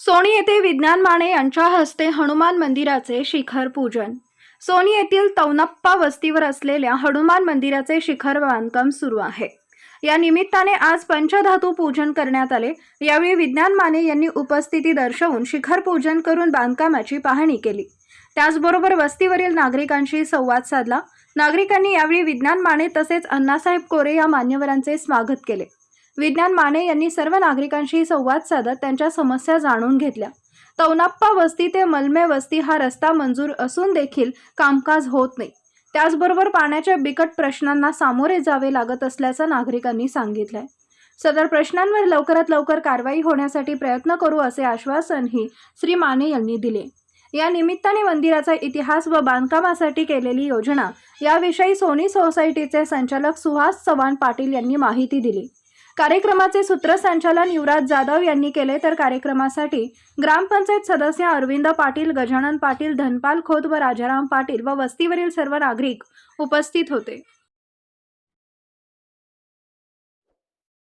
Sony येथे विज्ञान माने यांच्या हस्ते हनुमान मंदिराचे शिखर पूजन. सोनी येथील तौनप्पा वस्तीवर असलेल्या हनुमान मंदिराचे शिखर बांधकाम सुरू आहे. या निमित्ताने आज पंचधातू पूजन करण्यात आले. यावेळी विज्ञान माने यांनी उपस्थिती दर्शवून शिखर पूजन करून बांधकामाची पाहणी केली. त्याचबरोबर वस्तीवरील नागरिकांशी संवाद साधला. नागरिकांनी यावेळी विज्ञान माने तसेच अण्णासाहेब कोरे या मान्यवरांचे स्वागत केले. विज्ञान माने यांनी सर्व नागरिकांशी संवाद साधत त्यांच्या समस्या जाणून घेतल्या. तौनाप्पा वस्ती ते मलमे वस्ती हा रस्ता मंजूर असून देखील कामकाज होत नाही. त्याचबरोबर पाण्याच्या बिकट प्रश्नांना सामोरे जावे लागत असल्याचं नागरिकांनी सांगितलंय. सदर प्रश्नांवर लवकरात लवकर कारवाई होण्यासाठी प्रयत्न करू असे आश्वासनही श्री माने यांनी दिले. या निमित्ताने मंदिराचा इतिहास व बांधकामासाठी केलेली योजना याविषयी सोनी सोसायटीचे संचालक सुहास चव्हाण पाटील यांनी माहिती दिली. कार्यक्रमाचे सूत्रसंचालन युवराज जाधव यांनी केले. तर कार्यक्रमासाठी ग्रामपंचायत सदस्य अरविंद पाटील गजानन पाटील धनपाल खोत व राजाराम पाटील व वस्तीवरील सर्व नागरिक उपस्थित होते.